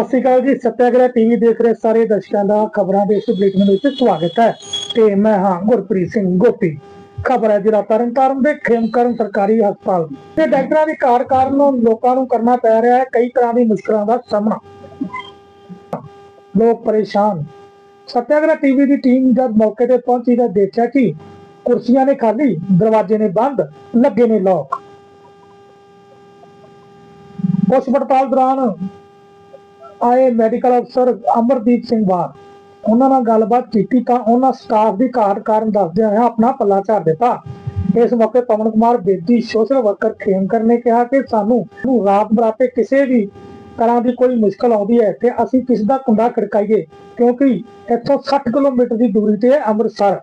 ਸਤਿ ਸ਼੍ਰੀ ਅਕਾਲ ਜੀ। ਸਤਿਆਗ੍ਰਹਿ ਟੀਵੀ ਦੇਖ ਰਹੇ ਸਾਰੇ ਦਰਸ਼ਕਾਂ ਦਾ ਖਬਰਾਂ ਦੇ ਇਸ ਬੁਲੇਟਿਨ ਵਿੱਚ ਸਵਾਗਤ ਹੈ। ਤੇ ਮੈਂ ਹਾਂ ਗੁਰਪ੍ਰੀਤ ਸਿੰਘ ਗੋਪੀ। ਖਬਰ ਹੈ ਜ਼ਿਲ੍ਹਾ ਤਰਨਤਾਰਨ ਦੇ ਖੇਮਕਰਨ ਸਰਕਾਰੀ ਹਸਪਤਾਲ। ਦੀ ਤੇ ਡਾਕਟਰਾਂ ਦੀ ਘਾਟ ਕਾਰਨ ਲੋਕਾਂ ਨੂੰ ਕਰਨਾ ਪੈ ਰਿਹਾ ਹੈ। ਕਈ ਤਰ੍ਹਾਂ ਦੀ ਮੁਸ਼ਕਲਾਂ ਦਾ ਸਾਹਮਣਾ। ਲੋਕ ਪਰੇਸ਼ਾਨ। ਸੱਤਿਆਗ੍ਰਹਿ ਟੀਵੀ ਦੀ ਟੀਮ ਜਦ ਮੌਕੇ ਤੇ ਪਹੁੰਚੀ ਤਾਂ ਦੇਖਿਆ ਕਿ ਕੁਰਸੀਆਂ ਨੇ ਖਾਲੀ, ਦਰਵਾਜ਼ੇ ਨੇ ਬੰਦ, ਲੱਗੇ ਨੇ ਲੋਕ ਉਸ ਪੜਤਾਲ ਦੌਰਾਨ ਆਏ ਮੈਡੀਕਲ ਅਫਸਰ ਅਮਰਦੀਪ ਸਿੰਘ ਬਾਰ ਉਹਨਾਂ ਨਾਲ ਗੱਲਬਾਤ ਕੀਤੀ ਤਾਂ ਉਹਨਾਂ ਸਟਾਫ ਦੀ ਘਾਟ ਕਾਰਨ ਦੱਸਦਿਆਂ ਹੋਇਆ ਆਪਣਾ ਪੱਲਾ ਝਾੜ ਦਿੱਤਾ। ਇਸ ਮੌਕੇ ਪਵਨ ਕੁਮਾਰ ਬੇਦੀ ਸੋਸ਼ਲ ਵਰਕਰ ਖੇਮਕਰ ਨੇ ਕਿਹਾ ਕਿ ਸਾਨੂੰ ਨੂੰ ਰਾਤ ਬਰਾਤੇ ਕਿਸੇ ਵੀ ਤਰ੍ਹਾਂ ਦੀ ਕੋਈ ਮੁਸ਼ਕਲ ਆਉਂਦੀ ਹੈ ਤੇ ਅਸੀਂ ਕਿਸ ਦਾ ਕੁੰਡਾ ਖੜਕਾਈਏ, ਕਿਉਂਕਿ ਇੱਥੋਂ 60 ਕਿਲੋਮੀਟਰ ਦੀ ਦੂਰੀ ਤੇ ਹੈ ਅੰਮ੍ਰਿਤਸਰ।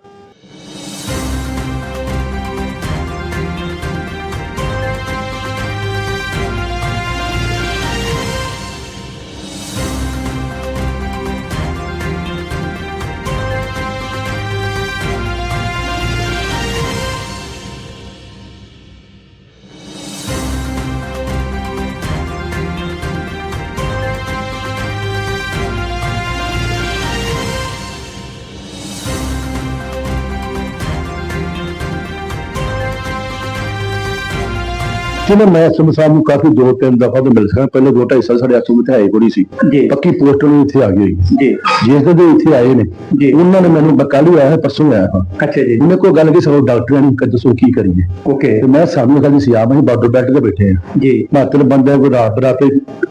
ਜਿਹਨੇ ਮੈਂ ਐਸਐਮ ਸਾਹਿਬ ਨੂੰ ਕਾਫੀ ਦੋ ਤਿੰਨ ਦਫਾ ਤੋਂ ਮਿਲ ਸਕਾਂ। ਪਹਿਲੇ ਦੋ ਢਾਈ ਸਾਲ ਸਾਡੇ ਐਸਐਮ ਤੇ ਆਈ ਕੁੜੀ ਸੀ। ਪੱਕੀ ਪੋਸਟ ਨੂੰ ਇੱਥੇ ਆ ਗਈ। ਜੀ। ਜਿਸ ਦੇ ਇੱਥੇ ਆਏ ਨੇ ਜੀ। ਉਹਨਾਂ ਨੇ ਮੈਨੂੰ ਹੀ ਆਇਆ ਪਰਸੋਂ ਆਇਆ ਹਾਂ। ਅੱਛਾ ਜੀ। ਉਹਨੇ ਕੋਈ ਗੱਲ ਕੀ ਸਾਨੂੰ ਡਾਕਟਰਾਂ ਨੇ ਕਿ ਦੱਸੋ ਕੀ ਕਰੀਏ। ਓਕੇ। ਤੇ ਮੈਂ ਸਾਨੂੰ ਕਹਿੰਦੀ ਸੀ ਆਪ ਅਸੀਂ ਬਾਰਡਰ ਬੈਠ ਕੇ ਬੈਠੇ ਆ ਜੀ। ਮਾਤਰ ਬੰਦੇ ਕੋਈ ਰਾਤ ਰਾਤੇ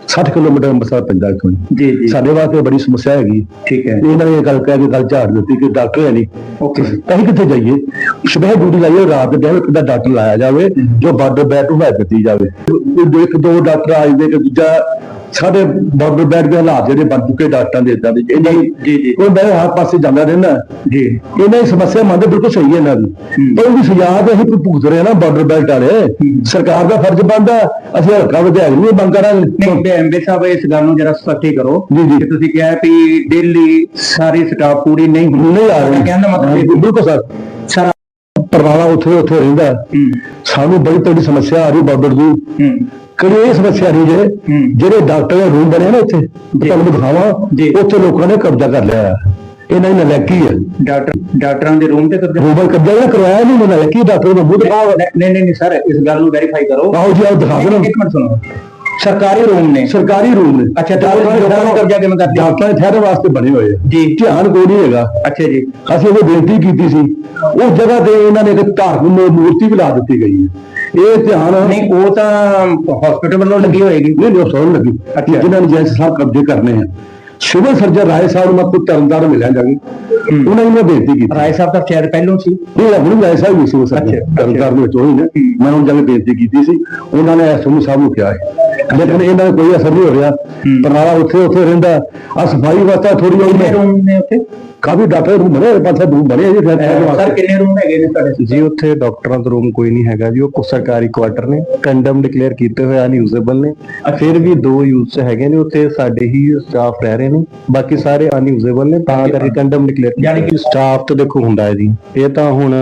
60 ਕਿਲੋਮੀਟਰ ਅੰਮ੍ਰਿਤਸਰ ਪੈਂਦਾ ਇੱਥੋਂ। ਜੀ ਜੀ। ਸਾਡੇ ਵਾਸਤੇ ਬੜੀ ਸਮੱਸਿਆ ਹੈਗੀ। ਠੀਕ ਹੈ। ਇਹਨਾਂ ਨੇ ਇਹ ਗੱਲ ਕਹਿ ਕੇ ਗੱਲ ਝਾੜ ਦਿੱਤੀ ਕਿ ਡਾਕਟਰ ਹੈ ਨਹੀਂ। ਓਕੇ। ਅਸੀਂ ਕਿੱਥੇ ਜਾਈਏ? ਸਵੇਰ ਡਿਊਟੀ ਲਾਈਏ ਰਾਤ ਦੇ ਟਾਈਮ ਕਿਦਾ ਡਾਕਟਰ ਲਾਇਆ ਜਾਵੇ ਜੋ ਬਾਰਡਰ ਬੈਟ ਨੂੰ ਹਮਾਇਤ ਦਿੱਤੀ ਜਾਵੇ। ਇੱਕ ਦੋ ਡਾਕਟਰ ਆ ਜਾਂਦੇ ਕਿ ਦੂਜਾ ਸਾਡੇ ਬਾਰਡਰ ਬੈਟ ਦੇ ਹਾਲਾਤ ਜਿਹੜੇ ਬਣ ਚੁੱਕੇ ਡਾਕਟਰਾਂ ਦੇ ਇਦਾਂ ਦੇ। ਇਹਨਾਂ ਜੀ ਜੀ। ਕੋਈ ਮੈਂ ਹਰ ਪਾਸੇ ਜਾਂਦਾ ਰਹਿੰਦਾ। ਜੀ। ਇਹਨਾਂ ਦੀ ਸਮੱਸਿਆ ਮੰਨਦੇ ਬਿਲਕੁਲ ਸਹੀ ਹੈ ਇਹਨਾਂ ਦੀ। ਪਰ ਉਹਦੀ ਸਜ਼ਾ ਤੇ ਅਸੀਂ ਭੁਗਤ ਰਹੇ ਨਾ ਬਾਰਡਰ ਬੈਲਟ ਵਾਲੇ। ਸਰਕਾਰ ਦਾ ਫਰਜ਼ ਬਣਦਾ ਅਸੀਂ ਹਲਕਾ ਵਿਧਾਇਕ ਨਹੀਂ ਮੰਗ ਕਰਾਂਗੇ। ਨਹੀਂ ਤੇ ਐਮਬੀ ਸਾਹਿਬ ਇਸ ਗੱਲ ਨੂੰ ਜਰਾ ਸਪਸ਼ਟੀ ਕਰੋ ਜੀ। ਕਿ ਤੁਸੀਂ ਕਿਹਾ ਵੀ ਡੇਲੀ ਸਾਰੀ ਸਟਾਫ ਪੂਰੀ ਨਹੀਂ ਹੁੰਦੀ। ਨਹੀਂ ਆ ਰਹੇ। ਕਹਿਣ ਦਾ ਮਤਲਬ ਬਿਲਕੁਲ ਸਰ। ਸਾਰਾ ਪਰਵਾਲਾ ਉੱਥੇ ਉੱਥੇ ਰਹਿੰਦਾ। ਸਾਨੂੰ ਬੜੀ ਤਗੜੀ ਸਮੱਸਿਆ ਆ ਰਹੀ ਬਾਰਡਰ ਦੀ। ਇਹ ਸਮੱਸਿਆ ਨਹੀਂ ਜੇ। ਜਿਹੜੇ ਡਾਕਟਰ ਦੇ ਰੂਮ ਬਣੇ ਨਾ ਉੱਥੇ ਤੁਹਾਨੂੰ ਦਿਖਾਵਾਂ। ਉੱਥੇ ਲੋਕਾਂ ਨੇ ਕਬਜ਼ਾ ਕਰ ਲਿਆ। ਇਹਨਾਂ ਦੀ ਨਲੈਕੀ ਹੈ ਡਾਕਟਰ ਡਾਕਟਰਾਂ ਦੇ ਰੂਮ ਤੇ ਕਬਜ਼ਾ ਰੂਮ ਕਬਜ਼ਾ ਨਾ ਕਰਵਾਇਆ ਨਹੀਂ ਨਲੈਕੀ ਡਾਕਟਰ ਦਾ ਮੂੰਹ ਦਿਖਾਓ। ਨਹੀਂ ਨਹੀਂ ਨਹੀਂ ਸਰ ਇਸ ਗੱਲ ਨੂੰ ਵੈਰੀਫਾਈ ਕਰੋ। ਆਓ ਜੀ ਆਓ ਦਿਖਾ ਦੇਣਾ ਇੱਕ ਮਿੰਟ ਸੁਣੋ। ਸਰਕਾਰੀ ਰੂਮ ਨੇ। ਸਰਕਾਰੀ ਰੂਮ ਨੇ। ਅੱਛਾ, ਤੇ ਉਹ ਲੋਕਾਂ ਨੇ ਕਬਜ਼ਾ ਕਿਵੇਂ ਕਰ ਲਿਆ? ਡਾਕਟਰਾਂ ਦੇ ਠਹਿਰਨ ਵਾਸਤੇ ਬਣੇ ਹੋਏ ਆ। ਜੀ। ਧਿਆਨ ਕੋਈ ਨਹੀਂ ਹੈਗਾ। ਅੱਛਾ ਜੀ। ਅਸੀਂ ਉਹ ਬੇਨਤੀ ਕੀਤੀ ਸੀ। ਉਸ ਜਗ੍ਹਾ ਤੇ ਇਹਨਾਂ ਨੇ ਇੱਕ ਧਾਰਮਿਕ ਮੂਰਤੀ ਵੀ ਲਾ ਦਿੱਤੀ ਗਈ ਹੈ। ਇਹ ਧਿਆਨ ਨਹੀਂ ਉਹ ਤਾਂ ਹਸਪੀਟਲ ਵੱਲੋਂ ਲੱਗੀ ਹੋਏਗੀ। ਨਹੀਂ ਨਹੀਂ ਸੋਹਣ ਲੱਗੀ। ਅੱਛਾ। ਜਿਨ੍ਹਾਂ ਨੇ ਜੈਸ ਸਾਹਿਬ ਕਬਜ਼ੇ ਕਰਨੇ ਆ। ਸਿਵਲ ਸਰਜਨ ਰਾਏ ਸਾਹਿਬ ਨੂੰ ਮੈਂ ਕੋਈ ਤਰਨਦਾਰ ਮਿਲਿਆ ਜਾ ਕੇ। ਉਹਨਾਂ ਨੇ ਮੈਂ ਬੇਨਤੀ ਕੀਤੀ। ਰਾਏ ਸਾਹਿਬ ਤਾਂ ਸ਼ਾਇਦ ਪਹਿਲੋਂ ਸੀ। ਨਹੀਂ ਅਬਨੂ ਰਾਏ ਸਾਹਿਬ ਵੀ ਸਰਜਨ। ਅੱਛਾ, ਤਰਨਦਾਰ ਦੇ ਵਿੱਚ ਹੋਈ ਨੇ। ਮੈਂ ਉਹਨਾਂ ਨੂੰ ਜਾ ਕੇ ਬੇਨਤੀ ਕੀਤੀ ਸੀ। ਉਹਨਾਂ ਨੇ ਐਸਐਮ ਸਾਹਿਬ ਨੂੰ ਕਿਹਾ ਹੈ। ਲੇਕਿਨ ਇਹਨਾਂ ਦਾ ਕੋਈ ਅਸਰ ਨਹੀਂ ਹੋ ਰਿਹਾ। ਪਰਨਾਲਾ ਉੱਥੇ ਉੱਥੇ ਰਹਿੰਦਾ। ਆ ਸਫ਼ਾਈ ਵਾਸਤਾ ਥੋੜੀ ਕਿੰਨੇ ਹੋਈ ਰੂਮ ਨੇ ਉੱਥੇ? ਕਾਫੀ ਡਾਕਟਰ ਰੂਮ ਬਣੇ ਪਾਸੇ ਰੂਮ ਬਣੇ ਆ ਜੀ ਸਰ ਕਿੰਨੇ ਰੂਮ ਹੈਗੇ ਨੇ ਤੁਹਾਡੇ ਜੀ ਉੱਥੇ ਡਾਕਟਰਾਂ ਦਾ ਰੂਮ ਕੋਈ ਨਹੀਂ ਹੈਗਾ ਜੀ। ਉਹ ਕੁ- ਸਰਕਾਰੀ ਕੁਆਟਰ ਨੇ। ਕੰਡਮ ਡਿਕਲੇਅਰ ਕੀਤੇ ਹੋਏ ਅਨਯੂਜ਼ੇਬਲ ਨੇ। ਫਿਰ ਵੀ ਦੋ ਯੂਜ਼ ਹੈਗੇ ਨੇ ਉੱਥੇ ਸਾਡੇ ਹੀ ਸਟਾਫ ਰਹਿ ਰਹੇ ਨੇ। ਬਾਕੀ ਸਾਰੇ ਅਨਯੂਜ਼ੇਬਲ ਨੇ ਤਾਂ ਕਰਕੇ ਕੰਡਮ ਡਿਕਲੇਅਰ ਯਾਨੀ ਕਿ ਸਟਾਫ ਤਾਂ ਦੇਖੋ ਹੁੰਦਾ ਹੈ ਜੀ। ਇਹ ਤਾਂ ਹੁਣ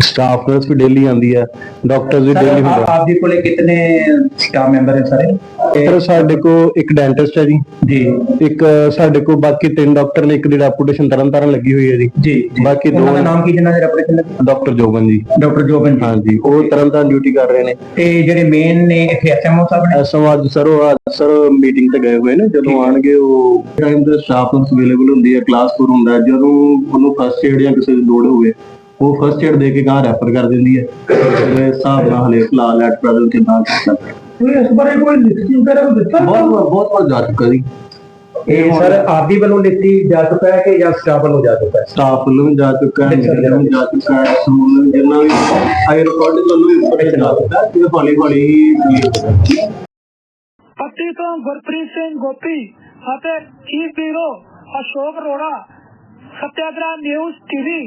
ਸਟਾਫ ਨਰਸ ਵੀ ਡੇਲੀ ਆਉਂਦੀ ਹੈ। ਡਾਕਟਰਸ ਵੀ ਡੇਲੀ ਹੁੰਦਾ। ਆਪ ਦੇ ਕੋਲੇ ਕਿਤਨੇ ਸਟਾਫ ਮੈਂਬਰ ਹੈ ਸਾਰੇ? ਪਰ ਸਾਡੇ ਕੋਲ ਇੱਕ ਡੈਂਟਿਸਟ ਹੈ ਜੀ। ਜੀ। ਇੱਕ ਸਾਡੇ ਕੋਲ ਬਾਕੀ ਤਿੰਨ ਡਾਕਟਰ ਨੇ ਇੱਕ ਦੀ ਰੈਪੂਟੇਸ਼ਨ ਤਰਨਤਾਰਨ ਲੱਗੀ ਹੋਈ ਹੈ ਜੀ। ਜੀ ਬਾਕੀ ਦਾ ਦੋ ਨਾਮ ਕੀ ਜਿਨ੍ਹਾਂ ਦੇ ਰੈਪਰੈਸ਼ਨ ਲੱਗੇ? ਡਾਕਟਰ ਜੋਬਨ ਜੀ। ਡਾਕਟਰ ਜੋਬਨ ਜੀ। ਹਾਂਜੀ ਉਹ ਤਰਨਤਾਰਨ ਡਿਊਟੀ ਕਰ ਰਹੇ ਨੇ। ਤੇ ਜਿਹੜੇ ਮੇਨ ਨੇ ਇੱਥੇ ਐਸਐਮਓ ਸਾਹਿਬ ਨੇ? ਅੱਜ ਸਰ ਉਹ ਸਰ ਮੀਟਿੰਗ ਤੇ ਗਏ ਹੋਏ ਨੇ। ਜਦੋਂ ਆਣਗੇ ਉਹ ਟਾਈਮ ਤੇ ਸਟਾਫ ਨੂੰ ਅਵੇਲੇਬਲ ਹੁੰਦੀ ਹੈ ਕਲਾਸ 4 ਹੁੰਦਾ ਹੈ। ਜਦੋਂ ਉਹਨੂੰ ਫਸਟ ਏਡ ਜਾਂ ਕਿਸੇ ਦੀ ਲੋੜ ਹੋਵੇ ਉਹ ਫਸਟ ਏਡ ਦੇ ਕੇ ਗਾਂ ਰੈਫਰ ਕਰ ਦਿੰਦੀ ਹੈ। ਹਿਸਾਬ ਨਾਲ ਹਲੇ ਫਿਲਹਾਲ ਐਟ ਪ੍ਰੈਜ਼ੈਂਟ ਤੇ ਨਾ ਕਰ ਸਕਦਾ ਕੋਈ ਇਸ ਬਾਰੇ ਕੋਈ ਲਿਖਤੀ ਵਗੈਰਾ ਦਿੱਤਾ ਬਹੁਤ ਬਹੁਤ ਬਹੁਤ ਜਾ ਚੁੱਕਾ ਜੀ। ਇਹ ਸਰ ਆਪ ਦੀ ਵੱਲੋਂ ਲਿਖਤੀ ਜਾ ਚੁੱਕਾ ਹੈ ਕਿ ਜਾਂ ਸਟਾਫ ਵੱਲੋਂ ਜਾ ਚੁੱਕਾ ਹੈ? ਸਟਾਫ ਵੱਲੋਂ ਵੀ ਜਾ ਚੁੱਕਾ ਹੈ ਮੇਰਾ ਵੀ ਜਾ ਚੁੱਕਾ ਹੈ ਸਮੂਹ ਜਿੰਨਾ ਵੀ ਹਾਈ ਰਿਕਾਰਡ ਵੱਲੋਂ ਵੀ ਇਨਫੋਰਮੇਸ਼ਨ ਆ ਹੈ ਕਿ ਹੌਲੀ ਹੌਲੀ ਹੋ। ਪੱਟੀ ਤੋਂ ਗੁਰਪ੍ਰੀਤ ਸਿੰਘ ਗੋਪੀ ਅਤੇ chief bureau Ashok Arora Satyagrah news TV.